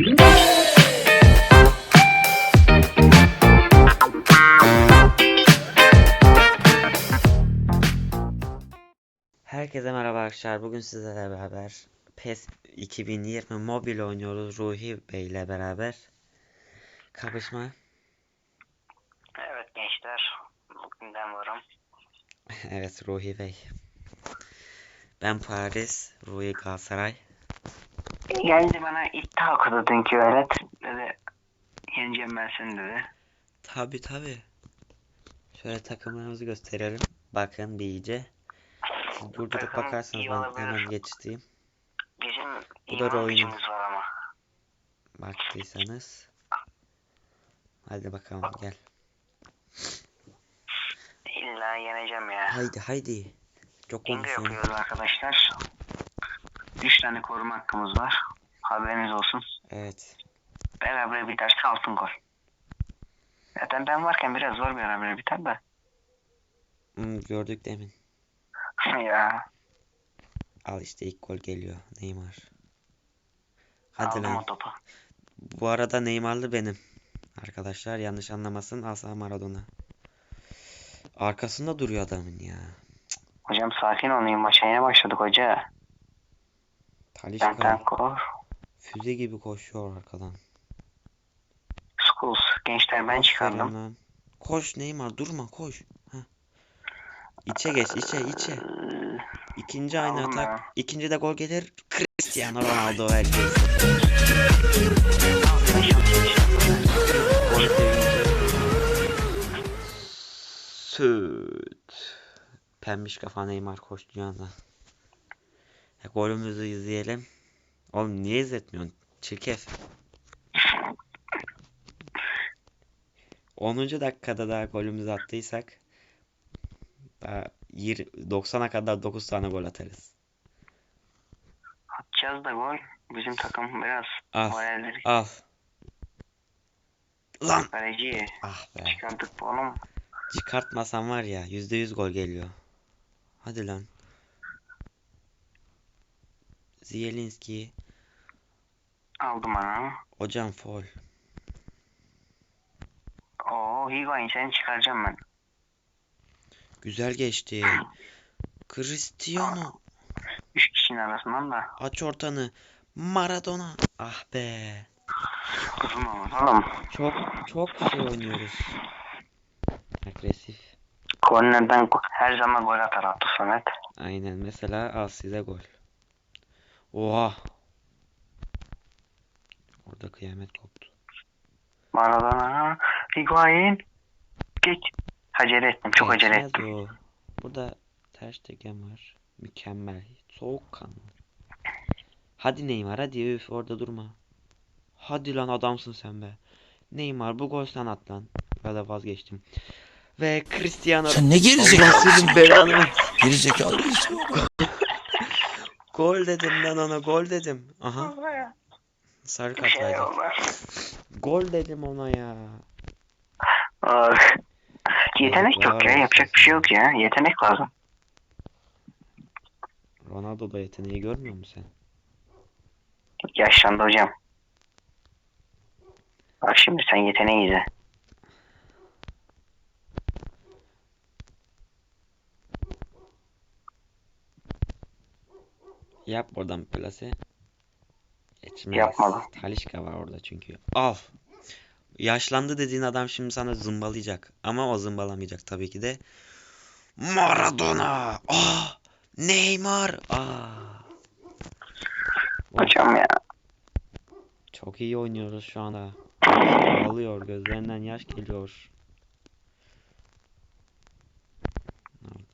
Herkese merhaba arkadaşlar. Bugün sizlerle beraber PES 2020 mobil oynuyoruz. Ruhi Bey ile beraber. Kapışma. Evet gençler, bugünden varım. evet Ruhi Bey. Ben Paris, Ruhi Galatasaray. Geldi bana iddia okudu dünkü öğret. Dedi, yeneceğim ben seni dedi. Tabi tabi. Şöyle takımlarımızı gösterelim. Bakın bir iyice. Siz durdurup Takım bakarsanız iyi ben olabilir. hemen geçtiğim. Bizim Bu iyi da bir oyunu. oyuncumuz var ama. Baktıysanız. Hadi bakalım gel. İlla yeneceğim ya. Haydi haydi. Çok Bingo konuşuyorum. yapıyoruz arkadaşlar. 3 tane koruma hakkımız var. Haberiniz olsun. Evet. Beraber biterse altın gol. Zaten ben varken biraz zor beraber biter de. Hmm, gördük demin. ya Al işte ilk gol geliyor. Neymar. Hadi aldım lan. o topu. Bu arada Neymar'lı benim. Arkadaşlar yanlış anlamasın. Asla Maradona. Arkasında duruyor adamın ya. Hocam sakin olun. Maça yeni başladık hoca. Talişka Bentancur. füze gibi koşuyor arkadan. Schools. Gençler ben çıkardım. lan. Koş Neymar durma koş. Heh. İçe geç içe içe. İkinci aynı atak. ya. İkinci de gol gelir. Cristiano Ronaldo herkes. Süt. Pembiş kafa Neymar koştu yana. E, golümüzü izleyelim. Oğlum niye izletmiyorsun? Çirkef. 10. dakikada daha golümüzü attıysak daha yir- 90'a kadar 9 tane gol atarız. Atacağız da gol. Bizim takım biraz Al. moralleri Al. Lan. kaleci Ah be. çıkardık bu oğlum. Çıkartmasam var ya %100 gol geliyor. Hadi lan. Zielinski. Aldım ana. Hocam foul. Oo Higuain seni çıkaracağım ben. Güzel geçti. Cristiano. Üç kişinin arasından da. Aç ortanı. Maradona. Ah be. Olmaz oğlum. Çok çok şey oynuyoruz. Agresif. Kornerden her zaman gol atar attı Samet. Aynen mesela al size gol. Oha. Orada kıyamet koptu. Maradona. Higuain. Geç. Acele ettim. Çok acele Geçmez ettim. o. Burada ters teken var. Mükemmel. Soğukkanlı. Hadi Neymar hadi üf orada durma. Hadi lan adamsın sen be. Neymar bu gol sen at lan. Ben de vazgeçtim. Ve Cristiano Sen ne Allah gerizekalısın? senin belanı. Gerizekalı? Gol dedim lan ona gol dedim. Aha sarı Bir kart şey olmaz. Gol dedim ona ya. Aa, Yetenek yok ya. Yapacak bir şey yok ya. Yetenek lazım. Ronaldo da yeteneği görmüyor musun sen? Yaşlandı hocam. Bak şimdi sen yeteneği izle. Yap oradan plase. Geçmez. Yapmadım. Talişka var orada çünkü. Al. Yaşlandı dediğin adam şimdi sana zımbalayacak. Ama o zımbalamayacak tabii ki de. Maradona. Ah. Neymar. Ah. Hocam ya. Çok iyi oynuyoruz şu anda. Ağlıyor. Gözlerinden yaş geliyor.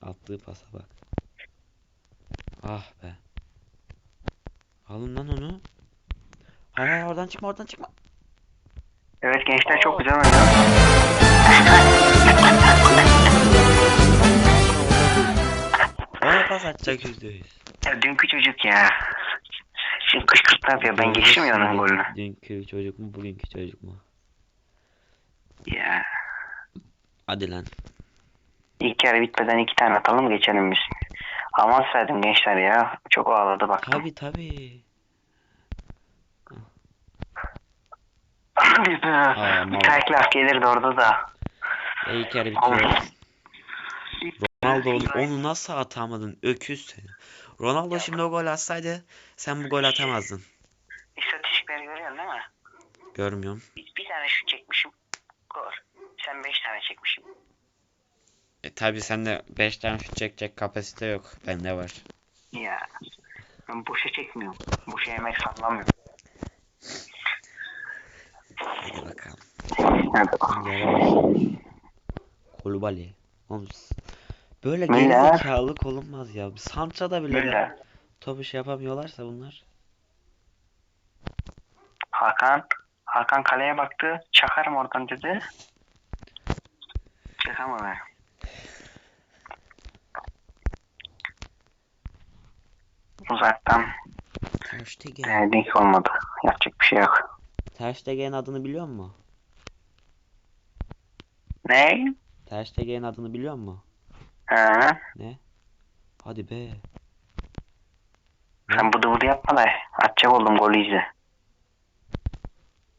Attığı pasa bak. Ah be. Alın lan onu. Hayır oradan çıkma oradan çıkma. Evet gençler çok güzel oynuyor. Ona pas atacak yüzde yüz. Ya dünkü çocuk ya. Şimdi kışkırtma yapıyor. Ben geçtim ya onun golünü. Dünkü çocuk mu bugünkü çocuk mu? Ya. Hadi lan. İlk yarı bitmeden iki tane atalım geçelim biz. Aman verdim gençler ya. Çok ağladı bak. Tabi tabi. Bir mal. tane laf gelirdi orada da. Ve ilk yarı Oğlum. bitiyor. Ronaldo onu, nasıl atamadın? Öküz seni. Ronaldo şimdi o gol atsaydı sen bu gol atamazdın. İstatistikleri görüyorsun değil mi? Görmüyorum. Bir, bir tane şut çekmişim. Gol. Sen beş tane çekmişim. E tabi sende 5 tane şut çekecek kapasite yok. Bende var. Ya. Ben boşa çekmiyorum. Boşa yemek sallamıyorum. Hadi bakalım. Hadi bakalım. Kulübali. Oğlum, Böyle gerizekalılık olunmaz ya. Santra'da bile Müller. topu şey yapamıyorlarsa bunlar. Hakan. Hakan kaleye baktı. Çakarım oradan dedi. Çakamadı. Uzaktan Ter Stegen. denedik olmadı. Yapacak bir şey yok. Ter Stegen'in adını biliyor musun? Ne? Ter Stegen'in adını biliyor musun? Ha? Ne? Hadi be. Sen bıdı bıdı yapma da atacak oldum golü izle.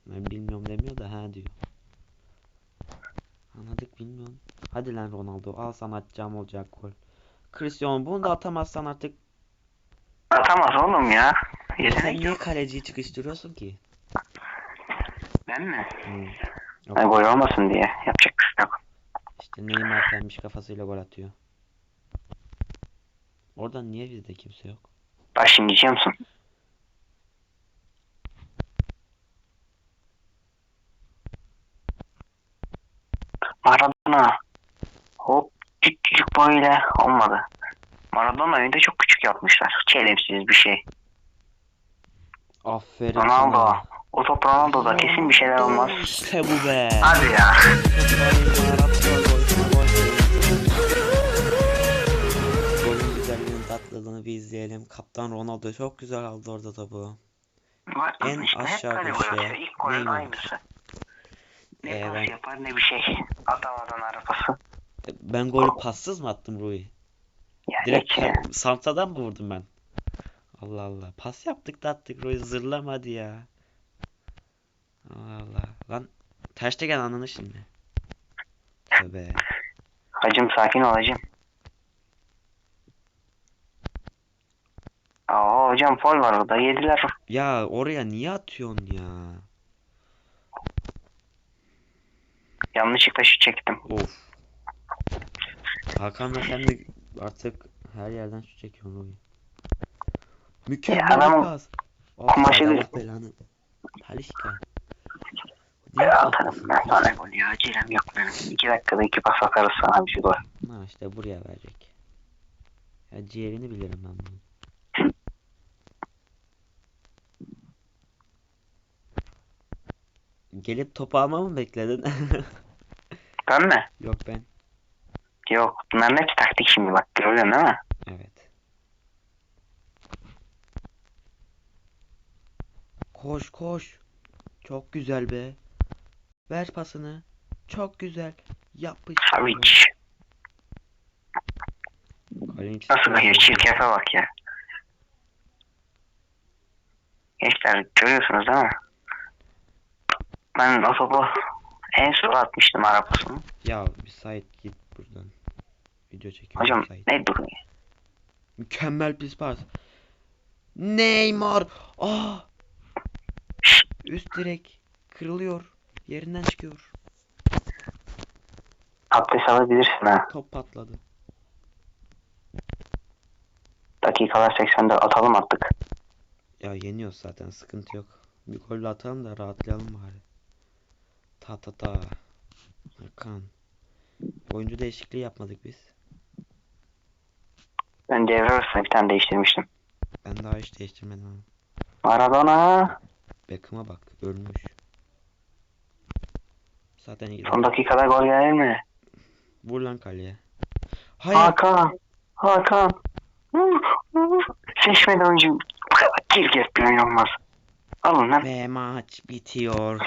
Ben bilmiyorum demiyor da ha diyor. Anladık bilmiyorum. Hadi lan Ronaldo al sana atacağım olacak gol. Cristiano bunu da atamazsan artık Atamaz oğlum ya. sen Yetenek niye yok. kaleciyi çıkıştırıyorsun ki? Ben mi? Hmm. Ha, gol olmasın diye. Yapacak bir şey yok. İşte Neymar pembiş kafasıyla gol atıyor. Oradan niye bizde kimse yok? Bak şimdi diyeceğim musun? Maradona. Hop küçücük boyuyla olmadı. Maradona'yı da çok küçük yapmışlar. Çelimsiz bir şey. Aferin Ronaldo. sana. O top Ronaldo'da kesin bir şeyler olmaz. İşte bu be. Hadi ya. Golün güzelliğinin tatlılığını bir izleyelim. Kaptan Ronaldo çok güzel aldı orada topu. Bak, En işte hep aşağı böyle atıyor. İlk golün Neymar. aynısı. Ne Ee, pas ben- yapar ne bir şey. Atamadan arabası. Ben golü passız mı attım Rui? Yani Direkt Santra'dan mı vurdum ben? Allah Allah. Pas yaptık da attık Rui zırlama hadi ya. Allah Allah. Lan Ter Stegen ananı şimdi. Tövbe. Hacım sakin ol hacım. Aa hocam fol var orada yediler. Ya oraya niye atıyorsun ya? Yanlışlıkla şut çektim. Of. Hakan de artık her yerden şu çekiyorsun Rui. Mükemmel adamın pas. kumaşı Allah belanı. Talişka. Ya atarım ben sana gol ya. Acelem yok benim. İki dakikada iki pas atarız sana bir gol. Ha işte buraya verecek. Ya ciğerini bilirim ben bunun. Gelip topu almamı mı bekledin? Ben mi? Yok ben. Yok. Bunların hepsi taktik şimdi bak. Görüyorsun değil mi? Evet. Koş koş. Çok güzel be. Ver pasını. Çok güzel. Yapış. Kalenin Nasıl bakıyor? içi- Çirkefe bak ya. Gençler görüyorsunuz değil mi? Ben o topu en son atmıştım arabasını. Ya bir Sait git. Video çekiyorum Hocam Sait. ne duruyor? Mükemmel pis pas. Neymar. Ah. Üst direk kırılıyor. Yerinden çıkıyor. Abdest alabilirsin ha. Top patladı. Dakikalar 80'de atalım attık. Ya yeniyoruz zaten sıkıntı yok. Bir gol atalım da rahatlayalım bari. Ta ta ta. Hakan. Oyuncu değişikliği yapmadık biz. Ben devre arasında bir tane değiştirmiştim. Ben daha hiç değiştirmedim. Maradona Beckham'a bak ölmüş. Zaten iyi. son dakikada gol gelir mi? Vur lan kaleye. Hayır. Hakan. Hakan. Seçmedi oyuncu. Bu kadar bir oyun olmaz. Alın lan. Ve maç bitiyor.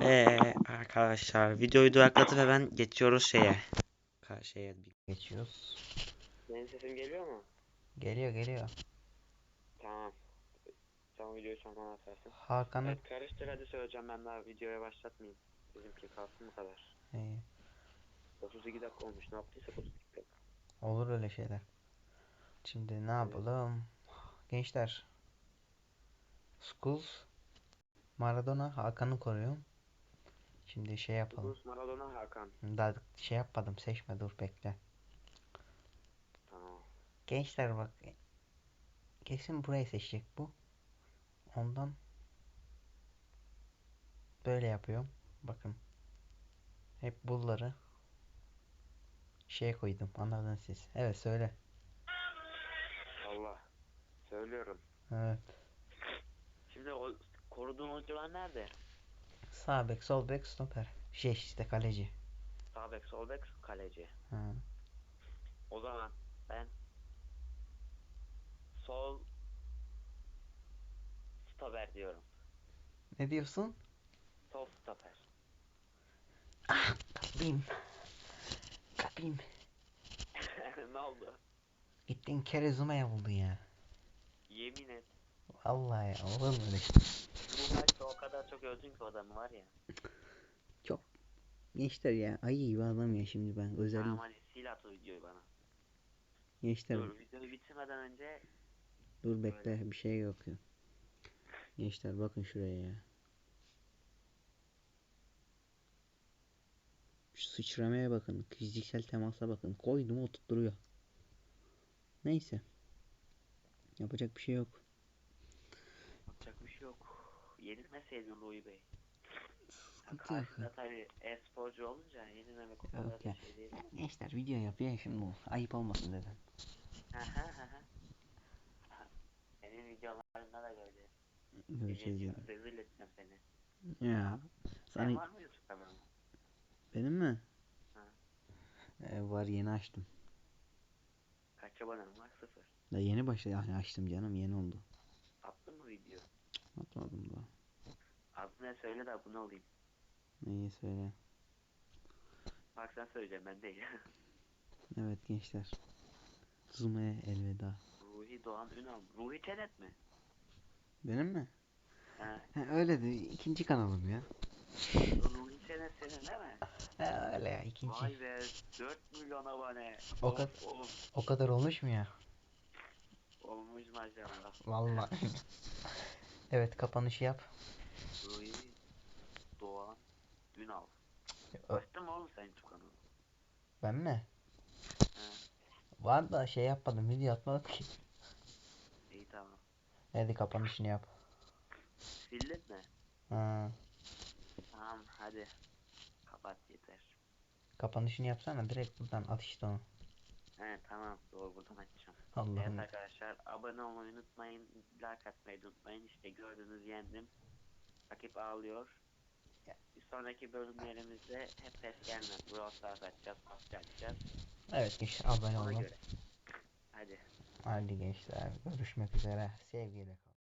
Ve arkadaşlar videoyu duraklatıp hemen geçiyoruz şeye. Karşıya geçiyoruz. Benim sesim geliyor mu? Geliyor geliyor. Tamam. Sen videoyu sonradan atarsın. Hakan'ı Evet karıştır hadi söyleyeceğim ben daha videoya başlatmayayım. Bizimki kalsın bu kadar. İyi, 32 dakika olmuş ne yaptıysak 32 dakika. olur öyle şeyler. Şimdi ne yapalım? Gençler. Schools Maradona Hakan'ı koruyor. Şimdi şey yapalım. Yunus Maradona Hakan. Daha şey yapmadım seçme dur bekle. Gençler bak. Kesin burayı seçecek bu. Ondan böyle yapıyorum. Bakın. Hep bunları şeye koydum. Anladınız siz. Evet söyle. Allah. Söylüyorum. Evet. Şimdi o koruduğun oyuncular nerede? Sağ bek, sol bek, stoper. Şey işte kaleci. Sağ bek, sol bek, kaleci. Ha. O zaman ben sol stoper diyorum. Ne diyorsun? Sol stoper. Kapayım. Kapayım. ne oldu? Gittin Kerezuma'ya buldun ya. Yemin et. Vallahi ya olur mu öyle şey? Bu maçta o kadar çok öldün ki adamı var ya. Gençler ya ayı gibi adam ya şimdi ben özel Tamam hadi sil at o videoyu bana. gençler Dur videoyu bitirmeden önce dur bekle bir şey yok ya. Gençler bakın şuraya ya. Şu sıçramaya bakın. Fiziksel temasa bakın. Koydum oturtturuyor. Neyse. Yapacak bir şey yok. yapacak bir şey yok. Yenilmeseydin Louis Bey. Karşında tabi e-sporcu olunca yenilmemek o kadar Yok da ya. şey değil. Gençler video yapıyor ya şimdi bu. Ayıp olmasın dedim. Videolarında da göreceğiz. Göreceğiz ya. Rezil edeceğim seni. Ya. Sen Sana var mı YouTube kanalın? benim mi? Ha. Ee, var yeni açtım. Kaç abonem var? Sıfır. Da yeni başladı. Yani açtım canım yeni oldu. Attın mı video? Atmadım da. Adını söyle de abone olayım. Neyi söyle. Bak sen söyleyeceğim ben değil. Evet gençler. Zuma'ya elveda. Ruhi Doğan Ünal. Ruhi Çenet mi? Benim mi? He. He, öyle de ikinci kanalım ya. Ruhi Çenet senin değil mi? He, öyle ya ikinci. Vay be 4 milyon abone. O Of, kad- of. O kadar olmuş mu ya? Olmuş maşallah. Vallahi. evet kapanışı yap. Ruhi Doğan Ünal. Ö- Açtın mı oğlum sen YouTube kanalı? Ben mi? He. Var da şey yapmadım video atmadım ki. Hadi kapanışını yap. Sildin mi? Ha, Tamam hadi. Kapat yeter. kapanışını yapsana direkt buradan at işte onu. He tamam doğru buradan açacağım. Allah'ım. Evet arkadaşlar abone olmayı unutmayın. Like atmayı unutmayın. İşte gördüğünüz yendim. Rakip ağlıyor. Bir sonraki bölümlerimizde hep pes gelmez. Brawl Stars açacağız. Açacağız. Evet gençler abone olun. Hadi. Hadi gençler görüşmek üzere. Sevgiyle kalın.